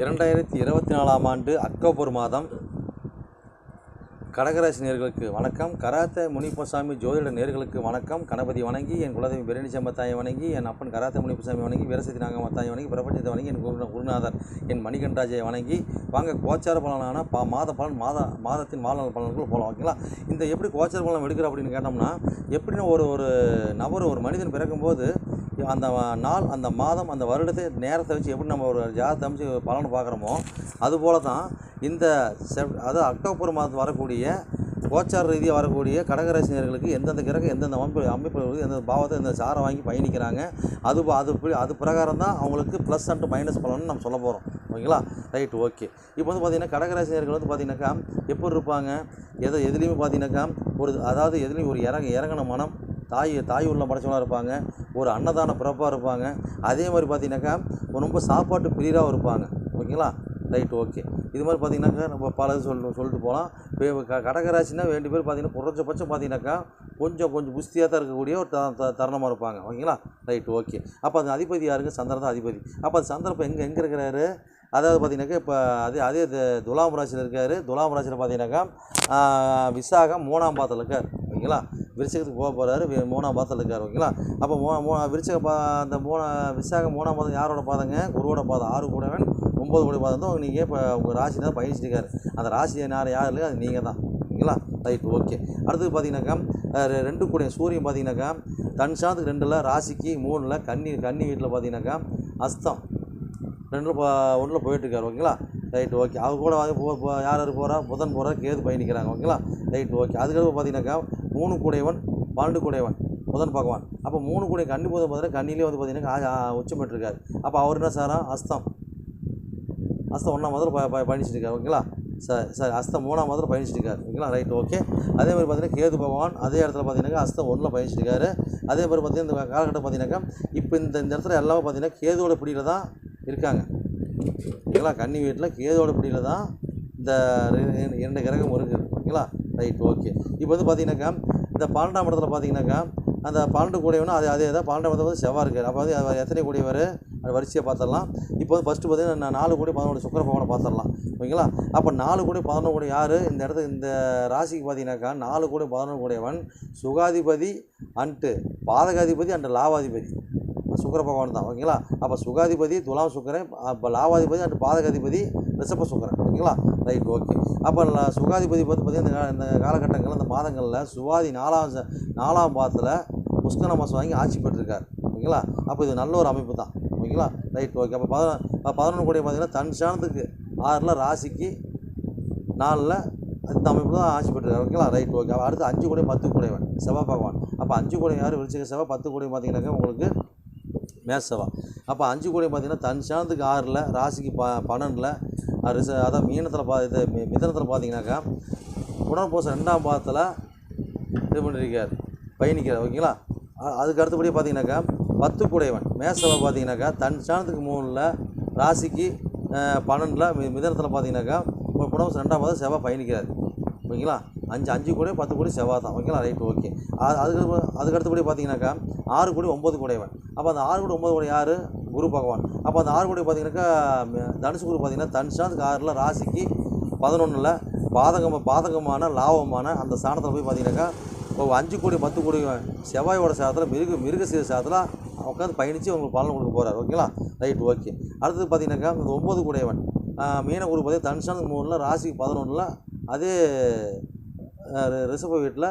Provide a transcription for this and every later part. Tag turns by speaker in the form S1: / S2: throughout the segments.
S1: இரண்டாயிரத்தி இருபத்தி நாலாம் ஆண்டு அக்டோபர் மாதம் கடகராசி நேர்களுக்கு வணக்கம். கராத்த முனிப்பசாமி ஜோதிட நேர்களுக்கு வணக்கம். கணபதி வணங்கி என் குலதெய்வம் பெருணிச்சம்பத்தாயை வணங்கி என் அப்பன் கராத்த முனிப்பசாமி வணங்கி வீரசக்தி நாகமத்தாயை வணங்கி பிரபஞ்சத்தை வணங்கி என் குரு குருநாதர் என் மணிகண்டாஜையை வணங்கி வாங்க கோச்சார பலனான பா மாத பலன் மாத மாதத்தின் மாநில பலன்கள் போகலாம் ஓகேங்களா? இந்த எப்படி கோச்சார பலன் எடுக்கிற அப்படின்னு கேட்டோம்னா எப்படின்னா ஒரு ஒரு நபர் ஒரு மனிதன் பிறக்கும்போது அந்த நாள் அந்த மாதம் அந்த வருடத்தை நேரத்தை வச்சு எப்படி நம்ம ஒரு ஜாதகத்தை அமைச்சு பலன் பார்க்குறோமோ அதுபோல தான் இந்த செப் அதாவது அக்டோபர் மாதம் வரக்கூடிய கோச்சார ரீதியாக வரக்கூடிய கடகராசினியர்களுக்கு எந்தெந்த கிரகம் எந்தெந்த அமைப்பு அமைப்பு எந்தெந்த பாவத்தை எந்த சாரை வாங்கி பயணிக்கிறாங்க அது அது அது பிரகாரம் தான் அவங்களுக்கு ப்ளஸ் அண்ட் மைனஸ் பலன்னு நம்ம சொல்ல போகிறோம் ஓகேங்களா? ரைட் ஓகே இப்போ வந்து பார்த்திங்கன்னா கடகராசினியர்கள் வந்து பார்த்திங்கனாக்கா எப்படி இருப்பாங்க? எதை எதுலேயுமே பார்த்தீங்கன்னாக்கா ஒரு அதாவது எதுலேயும் ஒரு இறங்க இறங்கின மனம் தாய் தாய் உள்ள படைச்சவனாக இருப்பாங்க. ஒரு அன்னதான பிறப்பாக இருப்பாங்க. அதே மாதிரி பார்த்தீங்கன்னாக்கா ரொம்ப சாப்பாட்டு பிரியராகவும் இருப்பாங்க. ஓகேங்களா? Right okay. இது மாதிரி பார்த்தீங்கன்னாக்கா நம்ம பல இது சொல் சொல்லிட்டு போகலாம் இப்போ க கடகராசினா வேண்டி பேர் பார்த்தீங்கன்னா குறைஞ்சபட்சம் பார்த்தீங்கன்னாக்கா கொஞ்சம் கொஞ்சம் புஸ்தியாக தான் இருக்கக்கூடிய ஒரு த த- தருணமாக இருப்பாங்க. ஓகேங்களா? Right okay. அப்போ அது அதிபதி யாருங்க சந்திரன் தான் அதிபதி. அப்போ அது சந்திரன் எங்கே எங்கே இருக்கிறாரு? அதாவது பார்த்தீங்கன்னாக்கா இப்போ அதே அதே இது துலாம் ராசியில் இருக்கார். துலாம் ராசியில் பார்த்தீங்கன்னாக்கா விசாகம் மூணாம் பாதத்தில் இருக்கார். ஓகேங்களா? விருச்சகத்துக்கு போக போகிறாரு மூணாம் பாதத்தில் இருக்கார் ஓகேங்களா? அப்போ மூ மூ விருச்சக பா அந்த மூணா விசாகம் மூணாம் பாதம் யாரோட பாதங்க? குருவோட பாதம். ஆறு கூடவன் ஒம்பது கூட பாதம். தான் நீங்கள் இப்போ உங்கள் ராசி தான் பயணிச்சுட்டு இருக்காரு அந்த ராசி யார் யார் இல்லையோ அது நீங்கள் தான் ஓகேங்களா? Right okay. அடுத்தது பார்த்தீங்கன்னாக்கா ரெ- ரெண்டு கூட சூரியன் பார்த்தீங்கன்னாக்கா தன் சாதத்துக்கு ரெண்டில் ராசிக்கு மூணில் கன்னி கன்னி வீட்டில் பார்த்தீங்கன்னாக்கா அஸ்தம். ரெண்டில் ஒன்றில் போயிட்டுருக்காரு ஓகேங்களா? Right okay. அவங்க கூட வந்து போ- யார் யார் போகிறா புதன் போகிறா கேது பயணிக்கிறாங்க ஓகேங்களா? Right okay. அதுக்கடுத்து பார்த்தீங்கன்னாக்கா மூணு கூடையவன் பன்னெண்டு கூடையவன் புதன் பகவான். அப்போ மூணு கூடை கன்னி புதன் பார்த்தீங்கன்னா கண்ணிலே வந்து பார்த்தீங்கன்னா உச்சம் பெற்றிருக்காரு. அப்போ அவர் என்ன சாரா? அஸ்தம். அஸ்தம் ஒன்றாம் முதல்ல ப பயணிச்சுட்டு பயணிச்சிட்டு இருக்காரு ஓகேங்களா? சார் சார் அஸ்தம் மூணாம் முதல்ல பயணிச்சிட்டு இருக்காரு ஓகேங்களா? ரைட் ஓகே அதே மாதிரி பார்த்தீங்கன்னா கேது பகவான் அதே இடத்துல பார்த்தீங்கன்னா அஸ்தம் ஒன்றில் பயணிச்சிட்டு இருக்காரு அதே மாதிரி பார்த்தீங்கன்னா இந்த காலகட்டம் பார்த்தீங்கன்னாக்கா இப்போ இந்த இந்த இடத்துல எல்லாமே பார்த்தீங்கன்னா கேதுவோட பிடியில் தான் இருக்காங்க. ஓகேங்களா? கன்னி வீட்டில் கேதோட பிடியில் தான் இந்த இரண்டு கிரகம் இருக்குது ஓகேங்களா? ரைட் ஓகே இப்போ வந்து பார்த்தீங்கன்னாக்கா இந்த பன்னெண்டாம் இடத்துல பார்த்தீங்கன்னாக்கா அந்த பன்னெண்டு கூடையவனும் அதே அதே தான். பன்னெண்டாம் இடத்துல வந்து செவ்வாய் இருக்கார். அப்போ வந்து அவர் எத்தனை கூடியவர் அது வரிசையை பார்த்துடலாம். இப்போ வந்து ஃபஸ்ட்டு பார்த்தீங்கன்னா நாலு கோடி பதினொன்று சுக்கர பவனை பார்த்துடலாம். ஓகேங்களா? அப்போ நாலு கோடி பதினொன்று கோடி யார்? இந்த இடத்துக்கு இந்த ராசிக்கு பார்த்தீங்கன்னாக்கா நாலு கோடி பதினொன்று கூடியவன் சுகாதிபதி அன்ட்டு பாதகாதிபதி அண்ட் லாவாதிபதி. சுக்கர பகவான் தான். ஓகேங்களா? அப்போ சுகாதிபதி துலாம் சுக்கரன் அப்போ லாவாதிபதி அண்ட் பாதகாதிபதி ரிஷப சுக்கரன். ஓகேங்களா? Right okay. அப்போ சுகாதிபதி பார்த்து பார்த்தீங்கன்னா இந்த இந்த காலகட்டங்களில் இந்த மாதங்களில் சுவாதி நாலாம் நாலாம் பாதத்தில் புஷ்கர மாதம் வாங்கி ஆட்சி பெற்றிருக்கார். ஓகேங்களா? அப்போ இது நல்ல ஒரு அமைப்பு தான். ஓகேங்களா? Right okay. அப்போ பதினொன்று பதினொன்று கோடி பார்த்திங்கன்னா தன் சாணத்துக்கு ஆறில் ராசிக்கு நாலில் இந்த அமைப்பு தான் ஆட்சி பெற்றிருக்காரு. ஓகேங்களா? Right okay. அடுத்து அஞ்சு கோடி பத்து கூடையவன் செவ்வாய் பகவான். அப்போ அஞ்சு கோடி யார் விரிச்சிக்க செவ்வாய் பத்து கோடி பார்த்தீங்கன்னாக்கா உங்களுக்கு மேசவா அப்போ அஞ்சு கோடி பார்த்தீங்கன்னா தன் சாணத்துக்கு ஆறில் ராசிக்கு ப பன்னெண்டில் ரிச அதான் மீனத்தில் பா இது மி- மிதனத்தில் பார்த்தீங்கன்னாக்கா உணர்பூசம் ரெண்டாம் பாதத்தில் இது பண்ணியிருக்கார் பயணிக்கிறார் ஓகேங்களா? அதுக்கு அடுத்தபடியே பார்த்தீங்கன்னாக்கா பத்து குடையவன் மேசவை பார்த்தீங்கன்னாக்கா தன் சாணத்துக்கு மூணில் ராசிக்கு பன்னெண்டில் மி மிதனத்தில் பார்த்தீங்கன்னாக்கா ஒரு ரெண்டாம் பாதம் செவ்வாய் பயணிக்கிறார். ஓகேங்களா? அஞ்சு அஞ்சு கோடி பத்து கோடி செவ்வாய் தான் ஓகேங்களா? Right okay. அது அதுக்கு அதுக்கு அடுத்தபடி பார்த்தீங்கன்னாக்கா ஆறு கோடி ஒம்பது கோடையவன். அப்போ அந்த ஆறு கோடி ஒம்பது கோடி யார்? குரு பகவான். அப்போ அந்த ஆறு கோடி பார்த்தீங்கன்னாக்கா தனுசு குரு பார்த்தீங்கன்னா தனுஷாந்துக்கு ஆறில் ராசிக்கு பதினொன்றில் பாதகம் பாதகமான லாபமான அந்த ஸ்தானத்தில் போய் பார்த்தீங்கன்னாக்கா இப்போ அஞ்சு கோடி பத்து கோடி செவ்வாயோட சாதத்தில் மிருக மிருக சீர சாதத்தில் உட்காந்து பயணித்து உங்களுக்கு பலன் கொடுக்க போகிறார் ஓகேங்களா? Right okay. அடுத்தது பார்த்தீங்கன்னாக்கா இந்த ஒம்பது கூடையவன். மீன குரு பார்த்தீங்கன்னா தனுஷாந்து மூணில் ராசிக்கு பதினொன்றில் அதே ரி- ரிஷப வீட்டில்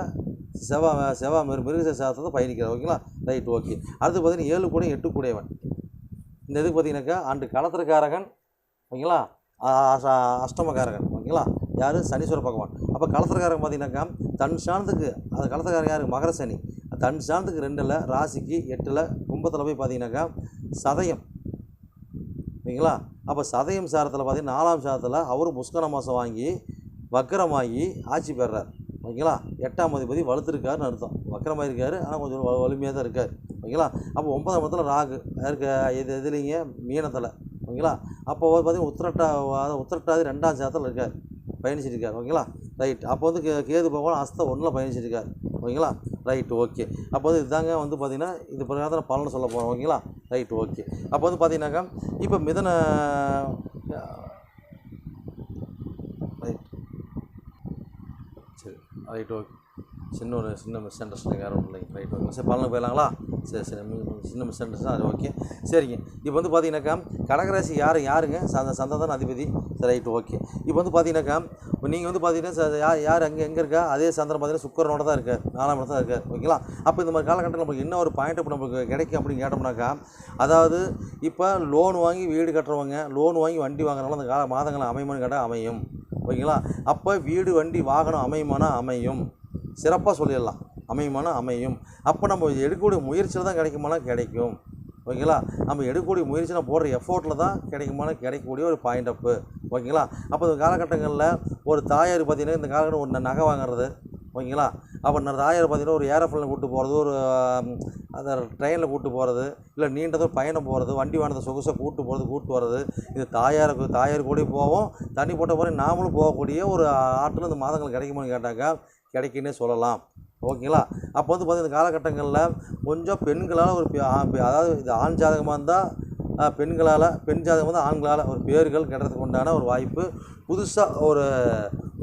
S1: செவ்வா செவ்வாய் மிரு மிருக சாதத்தை பயணிக்கிறார். ஓகேங்களா? Right okay. அடுத்து பார்த்தீங்கன்னா ஏழு கூட எட்டு கூடையவன். இந்த இது பார்த்தீங்கன்னாக்கா அண்டு களத்திரக்காரகன் ஓகேங்களா? அஷ்டமக்காரகன் ஓகேங்களா? யார்? சனீஸ்வர பகவான். அப்போ களத்திரக்காரன் பார்த்தீங்கன்னாக்கா தன் சாணத்துக்கு அது களத்திரக்காரன் யார்? மகர சனி. தன் சாணத்துக்கு ரெண்டில் ராசிக்கு எட்டில் கும்பத்தில் போய் பார்த்தீங்கன்னாக்கா சதயம். ஓகேங்களா? அப்போ சதயம் சாரத்தில் பார்த்தீங்கன்னா நாலாம் சாரத்தில் அவரும் புஷ்கர மாதம் வாங்கி வக்கரமாகி ஆட்சி பெறுறார் ஓகேங்களா? எட்டாம் அதிபதி வலுத்திருக்காருன்னு அர்த்தம். வக்கரமாக இருக்கார். ஆனால் கொஞ்சம் வலு வலிமையாக தான் இருக்கார். ஓகேங்களா? அப்போ ஒன்பதாம் இடத்துல ராகு. இருக்க இது எதுலிங்க? மீனத்தில். ஓகேங்களா? அப்போ வந்து பார்த்தீங்கன்னா உத்திரட்டா உத்திரட்டாதி ரெண்டாம் சாரத்தில் இருக்கார். பயணிச்சிருக்கார் ஓகேங்களா? ரைட். அப்போ வந்து கே கேது பகவான் அஸ்தம் ஒன்றில் பயணிச்சிருக்கார் ஓகேங்களா? ரைட். ஓகே. அப்போ வந்து இதுதாங்க வந்து பார்த்திங்கன்னா இது பிரகாரம் பலன் சொல்ல போகிறோம் ஓகேங்களா? ரைட். ஓகே. அப்போ வந்து பார்த்தீங்கன்னாக்கா இப்போ மிதன ரைட் சரி ரைட் ஓகே சின்ன ஒரு சின்ன மிஸ் அண்டர்ஸ்டாண்டிங் வேறு ஒன்றும் இல்லைங்க. ரைட் ஓகே சரி பலனுக்கு போயிடலாங்களா? சரி சரி சின்ன மிஸ் அண்டர்ஸ்டாண்ட் அது ஓகே சரிங்க. இப்போ வந்து பார்த்தீங்கன்னாக்கா கடகராசி யார் யாருங்க? சந்த சந்ததான் அதிபதி. சரி ரைட் ஓகே இப்போ வந்து பார்த்தீங்கன்னாக்கா நீங்கள் வந்து பார்த்தீங்கன்னா யார் யார் அங்கே எங்கே இருக்கா? அதே சந்திரம் பார்த்தீங்கன்னா சுக்கரனோட தான் இருக்கார். நாலாம் இடத்துல தான் இருக்கார். ஓகேங்களா? அப்போ இந்த மாதிரி காலகட்டத்தில் நமக்கு என்ன ஒரு பாயிண்ட் இப்போ நமக்கு கிடைக்கும் அப்படின்னு கேட்டோம்னாக்கா அதாவது இப்போ லோன் வாங்கி வீடு கட்டுறவங்க லோன் வாங்கி வண்டி வாங்குறவங்க அந்த கால மாதங்கள் அமையுமான்னு கேட்டால் அமையும். ஓகேங்களா அப்போ வீடு வண்டி வாகனம் அமையுமானா அமையும். சிறப்பாக சொல்லிடலாம். அமையுமானா அமையும். அப்போ நம்ம எடுக்கக்கூடிய முயற்சியில் தான் கிடைக்குமானா கிடைக்கும். ஓகேங்களா? நம்ம எடுக்கக்கூடிய முயற்சி நம்ம போடுற எஃபோர்ட்டில் தான் கிடைக்குமானா கிடைக்கக்கூடிய ஒரு பாயிண்ட் அப்பு ஓகேங்களா? அப்போ இந்த காலகட்டங்களில் ஒரு தாயார் பார்த்திங்கன்னா இந்த காலகட்டம் ஒரு நகை வாங்குறது ஓகேங்களா? அப்போ நான் தாயார் பார்த்தீங்கன்னா ஒரு ஏரோப்ளேனில் கூப்பிட்டு போகிறது ஒரு அந்த ட்ரெயினில் கூப்பிட்டு போகிறது இல்லை நீண்டதோ பயணம் போகிறது வண்டி வாகனத்தை சொகுசாக கூப்பிட்டு போகிறது கூப்பிட்டு வர்றது இது தாயாருக்கு தாயார் கூட போவோம். தண்ணி போட்ட மாதிரி நாமளும் போகக்கூடிய ஒரு ஆற்றில் இந்த மாதங்கள் கிடைக்குமான்னு கேட்டாக்கா கிடைக்குன்னே சொல்லலாம். ஓகேங்களா? அப்போ வந்து பார்த்திங்கன்னா இந்த காலகட்டங்களில் கொஞ்சம் பெண்களால் ஒரு அதாவது இது ஆண் ஜாதகமாக இருந்தால் பெண்களால் பெண் ஜாதகம் வந்து ஆண்களால் ஒரு பேர்கள் கிடைறதுக்கு உண்டான ஒரு வாய்ப்பு. புதுசாக ஒரு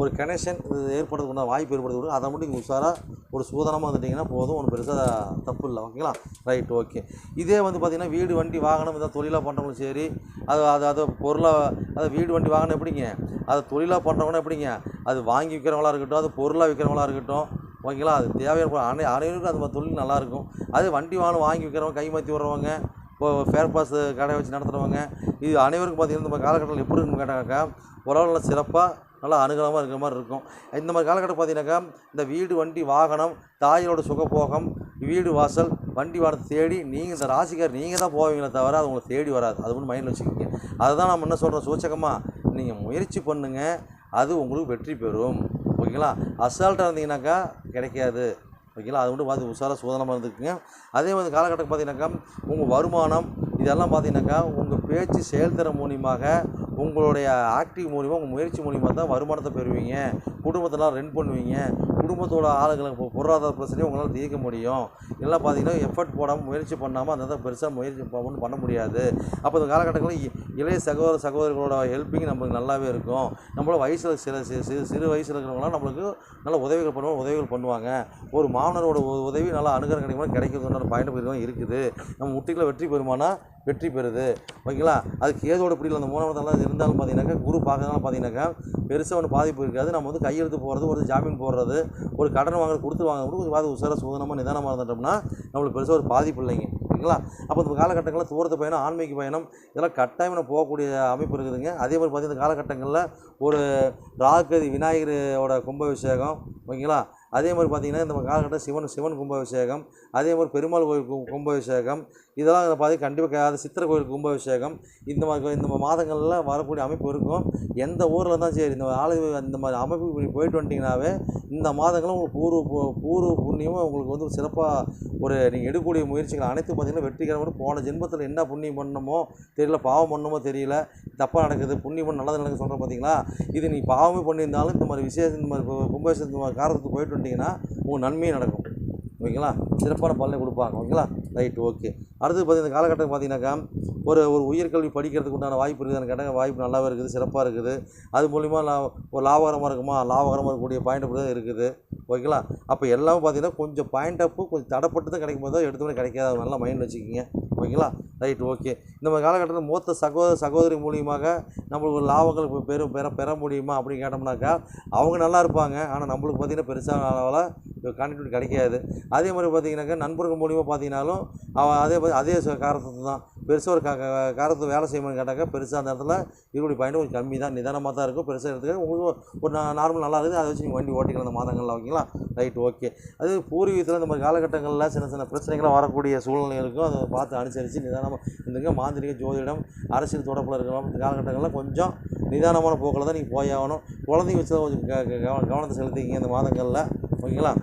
S1: ஒரு கனெக்ஷன் இது ஏற்படுறதுக்கு உண்டான வாய்ப்பு ஏற்படுறது அதை மட்டும் நீங்கள் உஷாராக ஒரு சூதனமாக வந்துட்டிங்கன்னா போதும். ஒன்றும் பெருசாக தப்பு இல்லை. ஓகேங்களா? Right okay. இதே வந்து பார்த்திங்கன்னா வீடு வண்டி வாகனம் இதை தொழிலாக பண்ணுறவங்களும் சரி அது அது அது பொருளாக அது வீடு வண்டி வாகனம் எப்படிங்க? அதை தொழிலாக பண்ணுறவங்கன்னா எப்படிங்க? அது வாங்கி விற்கிறவங்களா இருக்கட்டும் அது பொருளாக விற்கிறவங்களா இருக்கட்டும். ஓகேங்களா? அது தேவையான அனை அனைவருக்கும் அது மாதிரி தொழில் நல்லாயிருக்கும் அதே வண்டி வாகனம் வாங்கி விற்கிறவங்க கை மாற்றி விட்றவங்க இப்போ ஃபேர் பாஸ் கடை வச்சு நடத்துகிறவங்க இது அனைவருக்கும் பார்த்திங்கன்னா இந்த காலகட்டத்தில் எப்படி இருக்குன்னு கேட்டாக்கா ஓரளவு நல்லா சிறப்பாக நல்லா அனுகூலமாக இருக்கிற மாதிரி இருக்கும். இந்த மாதிரி காலகட்டம் பார்த்தீங்கன்னாக்கா இந்த வீடு வண்டி வாகனம் தாயோட சுகபோகம் வீடு வாசல் வண்டி வாகனத்தை தேடி நீங்கள் இந்த ராசிக்கார் நீங்கள் தான் போவீங்களே தவிர அது உங்களை தேடி வராது. அது ஒன்று மைண்டில் வச்சுக்கோங்க. அதுதான் நம்ம என்ன சொல்கிறோம் சூச்சகமாக நீங்கள் முயற்சி பண்ணுங்கள் அது உங்களுக்கு வெற்றி பெறும். ஓகேங்களா? அசால்ட்டாக இருந்தீங்கன்னாக்கா கிடைக்காது. ஓகேங்களா? அது மட்டும் பார்த்து உஷாராக சோதனமாக இருந்துக்குங்க. அதே மாதிரி காலகட்டம் பார்த்தீங்கன்னாக்கா உங்கள் வருமானம் இதெல்லாம் பார்த்தீங்கன்னாக்கா உங்கள் பேச்சு செயல்திறன் மூலியமாக உங்களுடைய ஆக்டிவ் மூலிமா உங்கள் முயற்சி மூலிமா தான் வருமானத்தை பெறுவீங்க. குடும்பத்தெல்லாம் ரன் பண்ணுவீங்க. குடும்பத்தோட ஆளுங்களை இப்போ பொருளாதார பிரச்சனையும் உங்களால் தீர்க்க முடியும். இதெல்லாம் பார்த்தீங்கன்னா எஃபர்ட் போடாமல் முயற்சி பண்ணாமல் அந்த பெருசாக முயற்சி ஒன்றும் பண்ண முடியாது. அப்போ இந்த காலகட்டங்களில் இ- இளைய சகோதர சகோதரிகளோட ஹெல்ப்பிங் நம்மளுக்கு நல்லாவே இருக்கும். நம்மளோட வயசில் சில சிறு சிறு வயசில் இருக்கிறவங்களாம் நம்மளுக்கு நல்ல உதவிகள் பண்ணுவாங்க உதவிகள் பண்ணுவாங்க. ஒரு மாணவரோட உ- உதவி நல்லா அனுகிரம் கிடைக்குமா? கிடைக்கிறதுன்ற பயணம் இருக்குது. நம்ம முட்டிகளை வெற்றி பெறுமானா வெற்றி பெறுது. ஓகேங்களா? அதுக்கு ஏதோட பிடியில் அந்த மூணாவது இருந்தாலும் பார்த்தீங்கன்னாக்கா குரு பார்க்கறதுனால பார்த்தீங்கன்னாக்கா பெருசாக ஒன்று பாதிப்பு இருக்காது. நம்ம வந்து கையெழுத்து போடுறது ஒரு ஜாமீன் போடுறது ஒரு கடன் வாங்குறது கொடுத்து வாங்க கூட கொஞ்சம் பார்த்து உசார சூதனமாக நிதானமாக இருந்துட்டோம்னா நம்மளுக்கு பெருசாக ஒரு பாதிப்பு இல்லைங்க. ஓகேங்களா? அப்போ இந்த காலகட்டங்களில் தூரத்து பயணம் ஆன்மீக பயணம் இதெல்லாம் கட்டாயம் நம்ம போகக்கூடிய அமைப்பு இருக்குதுங்க. அதே மாதிரி பார்த்தீங்கன்னா இந்த காலகட்டங்களில் ஒரு ராகதி விநாயகரோட கும்பாபிஷேகம் ஓகேங்களா? அதே மாதிரி பார்த்தீங்கன்னா இந்த காலகட்டம் சிவன் சிவன் கும்பாபிஷேகம் அதே மாதிரி பெருமாள் கோயில் கும்பாபிஷேகம் இதெல்லாம் பார்த்து கண்டிப்பாக அது சித்திரை கோயில் கும்பாபிஷேகம் இந்த மாதிரி இந்த மாதங்களில் வரக்கூடிய அமைப்பு இருக்கும். எந்த ஊரில் இருந்தால் சரி இந்த ஆலய இந்த மாதிரி அமைப்பு இப்படி போயிட்டு வந்துட்டிங்கனாவே இந்த மாதங்களும் உங்களுக்கு பூர்வ பூர்வ புண்ணியமும் உங்களுக்கு வந்து சிறப்பாக ஒரு நீங்கள் எடுக்கக்கூடிய முயற்சிகள் அனைத்தும் பார்த்தீங்கன்னா வெற்றிகரமாக போன ஜென்மத்தில் என்ன புண்ணியம் பண்ணணுமோ தெரியல பாவம் பண்ணணுமோ தெரியல தப்பாக நடக்குது புண்ணியம் பண்ண நல்லது நடக்குது சொல்கிறேன் பார்த்தீங்களா இது நீ பாவமே பண்ணியிருந்தாலும் இந்த மாதிரி விசேஷம் இந்த மாதிரி கும்பாபிஷேகம் காரத்துக்கு போயிட்டு வந்துட்டிங்கன்னா உங்கள் நன்மையும் நடக்கும். ஓகேங்களா? சிறப்பான பலனை கொடுப்பாங்க. ஓகேங்களா? ரைட் ஓகே அடுத்து பார்த்தீங்கன்னா இந்த காலகட்டம் பார்த்தீங்கன்னாக்கா ஒரு ஒரு உயர்கல்வி படிக்கிறதுக்கு உண்டான வாய்ப்பு இருக்குதுன்னு கேட்டால் வாய்ப்பு நல்லாவே இருக்குது சிறப்பாக இருக்குது. அது மூலிமா நான் ஒரு லாபகரமாக இருக்குமா? லாபகரமாக இருக்கக்கூடிய பாயிண்ட் அப்படி தான் இருக்குது. ஓகேங்களா? அப்போ எல்லாமே பார்த்தீங்கன்னா கொஞ்சம் பாயிண்ட் அப்பு கொஞ்சம் தடப்பட்டு தான் கிடைக்கும் போது தான் எடுத்தோடனே கிடைக்காது நல்லா மைண்ட் வச்சுக்கிங்க. ஓகேங்களா? ரைட் ஓகே இந்த மாதிரி காலகட்டத்தில் மூத்த சகோதர சகோதரி மூலியமாக நம்மளுக்கு ஒரு லாபங்கள் இப்போ பெரும் பெற பெற முடியுமா அப்படின்னு கேட்டோம்னாக்கா அவங்க நல்லா இருப்பாங்க. ஆனால் நம்மளுக்கு பார்த்தீங்கன்னா பெருசாக அளவில் கிடைக்காது. அதே மாதிரி பார்த்தீங்கன்னாக்கா நண்பர்கள் மூலிமா பார்த்தீங்கனாலும் அவன் அதே மாதிரி அதே காரணத்து தான். பெருசாக ஒரு க வேலை செய்யணும்னு கேட்டாக்கா பெருசாக அந்த இடத்துல இருக்கக்கூடிய பாயிண்ட் கொஞ்சம் கம்மி தான். நிதானமாக தான் இருக்கும். பெருசாக எடுத்துக்க உங்களுக்கு ஒரு நார்மல் நல்லா இருக்குது. அதை வச்சு நீங்கள் வண்டி ஓட்டிக்கலாம் அந்த மாதங்களில் ஓகேங்களா? ரைட் ஓகே அது பூர்வீகத்தில் இந்த மாதிரி காலகட்டங்களில் சின்ன சின்ன பிரச்சனைகளாக வரக்கூடிய சூழ்நிலை இருக்கும். அதை பார்த்து அனுசரித்து நிதானமாக இருந்துங்க. மாந்திரிக ஜோதிடம் அரசியல் தொடர்பில் இருக்கிற இந்த காலகட்டங்களில் கொஞ்சம் நிதானமான போக்கில் தான் நீங்கள் போயாகணும் குழந்தைங்க வச்சு தான் கொஞ்சம் க- கவனம் கவனத்தை செலுத்திக்கிங்க இந்த மாதங்களில். ஓகேங்களா?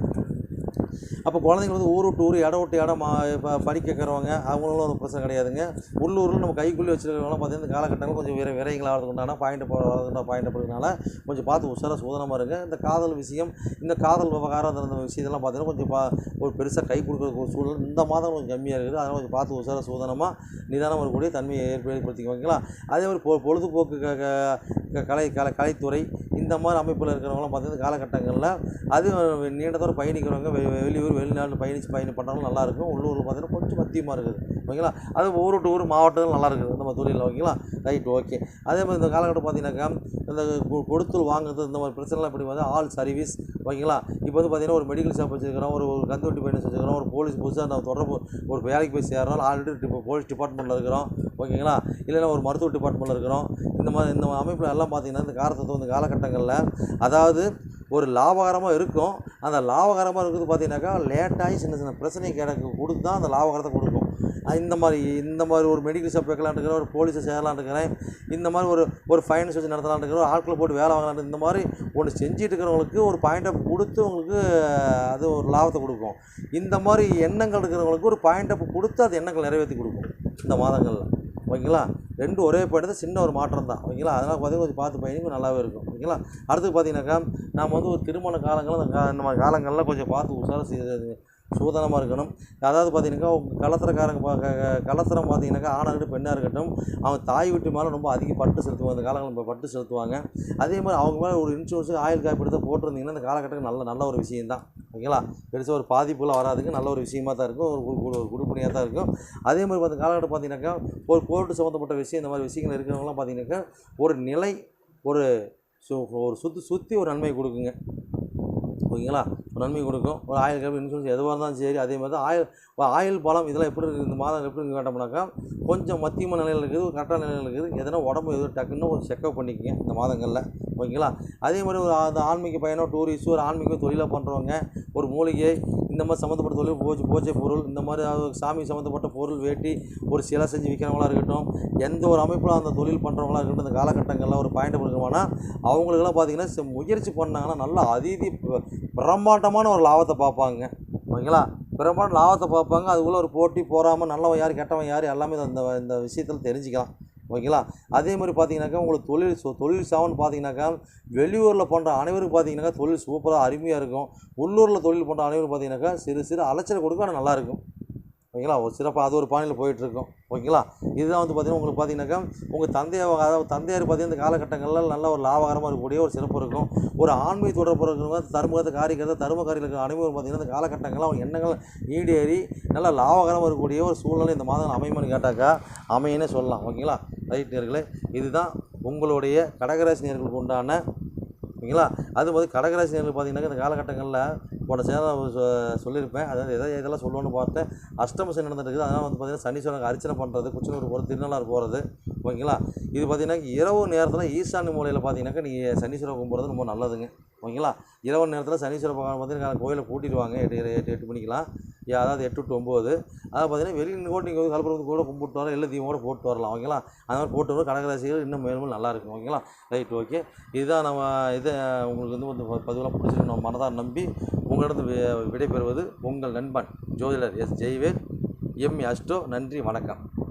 S1: அப்போ குழந்தைங்க வந்து ஊர் விட்டு ஊர் இடம் விட்டு இடம் மா இப்போ படிக்க வைக்கிறவங்க அவங்களும் ஒரு பிரச்சனை கிடையாதுங்க. உள்ளூரில் நம்ம கைக்குள்ளே வச்சுருக்கிறவங்களாம் பார்த்தீங்கன்னா இந்த காலகட்டங்கள் கொஞ்சம் விரை விரைகள் ஆகிறதுக்குண்டான பாயிண்ட் வரதுக்குண்டான பாயிண்ட் போகிறதுனால கொஞ்சம் பார்த்து உஷாராக சூதனமாக இருங்க. இந்த காதல் விஷயம் இந்த காதல் விவகாரம் அந்த விஷயத்தெல்லாம் பார்த்தீங்கன்னா கொஞ்சம் பா ஒரு பெருசாக கை கொடுக்குற ஒரு சூழல் இந்த மாதம் கொஞ்சம் கம்மியாக இருக்குது. அதனால் கொஞ்சம் பார்த்து உஷாராக சூதனமாக நிதானம் வரக்கூடிய தன்மையை ஏற்படுத்தி அதே மாதிரி பொ பொழுதுபோக்கு க க- க- கலை கலை கலைத்துறை இந்த மாதிரி அமைப்பில் இருக்கிறவங்களாம் பார்த்தீங்கன்னா காலகட்டங்களில் அது நீண்ட தூரம் பயணிக்கிறவங்க வெளியூர் வெளிநாட்டில் பயணிச்சு பயணம் பண்ணாலும் நல்லாயிருக்கும். உள்ளூரில் பார்த்தீங்கன்னா கொஞ்சம் மத்தியமாக இருக்குது. ஓகேங்களா? அது ஊர் விட்டு ஊர் மாவட்டங்கள் நல்லா இருக்குது நம்ம தொழிலில் ஓகேங்களா? Right okay. அதே மாதிரி இந்த காலகட்டம் பார்த்தீங்கன்னாக்கா இந்த கொ- கொடுத்தல் வாங்குறது இந்த மாதிரி பிரச்சனைலாம் எப்படி வந்து ஆல் சர்வீஸ் ஓகேங்களா? இப்போ வந்து பார்த்தீங்கன்னா ஒரு மெடிக்கல் ஷாப் வச்சுருக்கிறோம் ஒரு ஒரு கந்துவட்டி பையனை வச்சுருக்கிறோம் ஒரு போலீஸ் புதுசாக நம்ம தொடர்பு ஒரு வேலைக்கு போய் சேர்றோம் ஆல்ரெடி இப்போ போலீஸ் டிபார்ட்மெண்ட்டில் இருக்கிறோம் ஓகேங்களா? இல்லைன்னா ஒரு மருத்துவ டிபார்ட்மெண்ட்டில் இருக்கிறோம். இந்த மாதிரி இந்த அமைப்பில் எல்லாம் பார்த்தீங்கன்னா இந்த காலத்தத்துவம் இந்த காலகட்டங்களில் அதாவது ஒரு லாபகரமாக இருக்கும். அந்த லாபகரமாக இருக்கிறது பார்த்தீங்கன்னாக்கா லேட்டாகி சின்ன சின்ன பிரச்சனை கிடக்கு கொடுத்து தான் அந்த லாபகரத்தை கொடுக்கும். இந்த மாதிரி இந்த மாதிரி ஒரு மெடிக்கல் ஷாப் வைக்கலான்னு இருக்கிறேன் ஒரு போலீஸை சேரலான்னு இருக்கிறேன் இந்த மாதிரி ஒரு ஒரு ஃபைனான்ஸ் வச்சு நடத்தலான்னு இருக்கிறேன் ஆட்களை போட்டு வேலை வாங்கலான்னு இந்த மாதிரி ஒன்று செஞ்சுட்டு இருக்கிறவங்களுக்கு ஒரு பாயிண்ட் அப் கொடுத்து உங்களுக்கு அது ஒரு லாபத்தை கொடுக்கும். இந்த மாதிரி எண்ணங்கள் இருக்கிறவங்களுக்கு ஒரு பாயிண்ட் அப் கொடுத்து அது எண்ணங்கள் நிறைவேற்றி கொடுக்கும். இந்த மாதங்களில். ஓகேங்களா? ரெண்டு ஒரே பாயிண்ட் சின்ன ஒரு மாற்றம் தான். ஓகேங்களா? அதனால் பார்த்தீங்கன்னா கொஞ்சம் பார்த்து பயணிக்கும் நல்லாவே இருக்கும். ஓகேங்களா? அடுத்து பார்த்தீங்கன்னாக்கா நாம் வந்து ஒரு திருமண காலங்களில் நம்ம காலங்களில் கொஞ்சம் பார்த்து உஷாராக செய்ய சூதனமாக இருக்கணும். அதாவது பார்த்தீங்கன்னாக்கா உங்கள் கலத்திரக்காரங்க க- கலத்திரம் பார்த்தீங்கன்னாக்கா ஆணாக இருக்கட்டும் பெண்ணாக இருக்கட்டும் அவங்க தாய் வீட்டு மேலே ரொம்ப அதிக பட்டு செலுத்துவாங்க. அந்த காலங்களில் பட்டு செலுத்துவாங்க. அதே மாதிரி அவங்க மேலே ஒரு இன்சூரன்ஸ் ஆயில் காப்பீடு போட்டிருந்தீங்கன்னா அந்த காலகட்டத்தில் நல்ல நல்ல ஒரு விஷயம் தான் ஓகேங்களா? பெருசாக ஒரு பாதிப்புலாம் வராதுக்கு நல்ல ஒரு விஷயமா தான் இருக்கும். ஒரு ஒரு குடுப்பணியாக தான் இருக்கும். அதே மாதிரி பார்த்த காலகட்டம் பார்த்தீங்கன்னாக்கா ஒரு கோர்ட்டு சம்மந்தப்பட்ட விஷயம் இந்த மாதிரி விஷயங்கள் இருக்கிறவங்களாம் பார்த்தீங்கன்னாக்கா ஒரு நிலை ஒரு சு ஒரு சுற்றி சுற்றி ஒரு நன்மை கொடுக்குங்க. ஓகேங்களா? ஒரு நன்மை கொடுக்கும். ஒரு ஆயில் காப்பீடு இன்சூரன்ஸ் எதுவாக இருந்தாலும் சரி அதே மாதிரி தான் ஆயில் ஆயில் பழம் இதெல்லாம் எப்படி இருக்குது இந்த மாதம் எப்படி இருக்குது கேட்டோம்னாக்கா கொஞ்சம் மத்தியம நிலையில் இருக்குது ஒரு கரெக்டான நிலையில் இருக்குது. எதனா உடம்பு எதுவும் டக்குன்னு ஒரு செக்கப் பண்ணிக்கங்க இந்த மாதங்களில். ஓகேங்களா? அதே மாதிரி ஒரு அந்த ஆன்மீக பயணம் டூரிஸ்ட் ஒரு ஆன்மீக தொழிலாக பண்ணுறவங்க ஒரு மூலிகை இந்த மாதிரி சம்மந்தப்பட்ட தொழில் பூஜை பூஜை பொருள் இந்த மாதிரி சாமி சம்மந்தப்பட்ட பொருள் வேட்டி ஒரு சிலை செஞ்சு விற்கிறவங்களா இருக்கட்டும் எந்த ஒரு அமைப்பில் அந்த தொழில் பண்ணுறவங்களா இருக்கட்டும் இந்த காலகட்டங்களில் ஒரு பாயிண்ட் கொடுக்கணும்னா அவங்களுக்கெல்லாம் பார்த்தீங்கன்னா முயற்சி பண்ணாங்கன்னா நல்ல அதீதி பிரம்மாண்டமான ஒரு லாபத்தை பார்ப்பாங்க. ஓகேங்களா? பிரம்மாண்ட லாபத்தை பார்ப்பாங்க. அதுக்குள்ளே ஒரு போட்டி போகாமல் நல்லவன் யார் கெட்டவன் யார் எல்லாமே இந்த இந்த விஷயத்தில் தெரிஞ்சுக்கலாம். ஓகேங்களா? அதே மாதிரி பார்த்தீங்கன்னாக்கா உங்களுக்கு தொழில் சொ- தொழில் சாவன்னு பார்த்தீங்கன்னாக்கா வெளியூரில் பண்ணுற அனைவருக்கும் பார்த்தீங்கன்னாக்கா தொழில் சூப்பராக அருமையாக இருக்கும். உள்ளூரில் தொழில் பண்ணுற அனைவரும் பார்த்தீங்கன்னாக்கா சிறு சிறு அலைச்சல் கொடுக்கும் ஆனால் நல்லாயிருக்கும் ஓகேங்களா? ஒரு சிறப்பாக அது ஒரு பாணியில் போயிட்டுருக்கும். ஓகேங்களா? இதுதான் வந்து பார்த்திங்கன்னா உங்களுக்கு பார்த்தீங்கன்னாக்கா உங்கள் தந்தையை அதாவது தந்தையார் பார்த்தீங்கன்னா இந்த காலகட்டங்களில் நல்ல ஒரு லாபகரமாக இருக்கக்கூடிய ஒரு சிறப்பு இருக்கும். ஒரு ஆண்மை தொடர்பு இருக்கிறவங்க தருமகத்தை காரிக்கிறத தர்ம காரியில் இருக்கிற அனுபவம் பார்த்தீங்கன்னா இந்த காலகட்டங்களில் அவங்க எண்ணங்கள் ஈடேறி நல்ல லாபகரமாக இருக்கக்கூடிய ஒரு சூழ்நிலை இந்த மாதம் அமையுமான்னு கேட்டாக்கா அமையனே சொல்லலாம். ஓகேங்களா? ரைட் நேர்களே இதுதான் உங்களுடைய கடகராசி நேர்களுக்கு உண்டான ஓகேங்களா அது வந்து கடகராசி நேர்கள் பார்த்தீங்கன்னா இந்த காலகட்டங்களில் போன சேதம் சொல்லியிருப்பேன். அதாவது எதை இதெல்லாம் சொல்லுவோன்னு பார்த்தேன். அஷ்டம சனி நடந்துட்டு இருக்குது அதனால் வந்து பார்த்தீங்கன்னா சனீஸ்வரனுக்கு அர்ச்சனை பண்ணுறது குச்சனூர் போகிறது திருநள்ளாறு போகிறது ஓகேங்களா? இது பார்த்தீங்கன்னா இரவு நேரத்தில் ஈசானி மூலையில் பார்த்தீங்கன்னாக்கா நீங்கள் சனீஸ்வரன் கும்பிட்றது ரொம்ப நல்லதுங்க. ஓகேங்களா? இரவு நேரத்தில் சனீஸ்வர பகவான் பார்த்தீங்கன்னா கோயிலை கூட்டிடுவாங்க எட்டு எட்டு எட்டு மணிக்கெலாம் அதாவது எட்டு டு ஒம்பது. அதாவது பார்த்தீங்கன்னா வெளியில் கூட நீங்கள் கலப்புறது கூட கும்பிட்டு வரலாம் இல்லை தீபம் கூட போட்டு வரலாம் ஓகேங்களா? அந்த மாதிரி போட்டு வரும். கடகராசிகள் இன்னும் மேலும் நல்லா இருக்கும் ஓகேங்களா? Right okay. இதுதான் நம்ம இதை உங்களுக்கு வந்து வந்து பதிவெலாம் பிடிச்சிருக்கு நம்ம மனதார் நம்பி உங்களிடம் விடைபெறுவது உங்கள் நண்பன் ஜோதிடர் எஸ் ஜெய்வேல் எம் அஸ்டோ நன்றி வணக்கம்.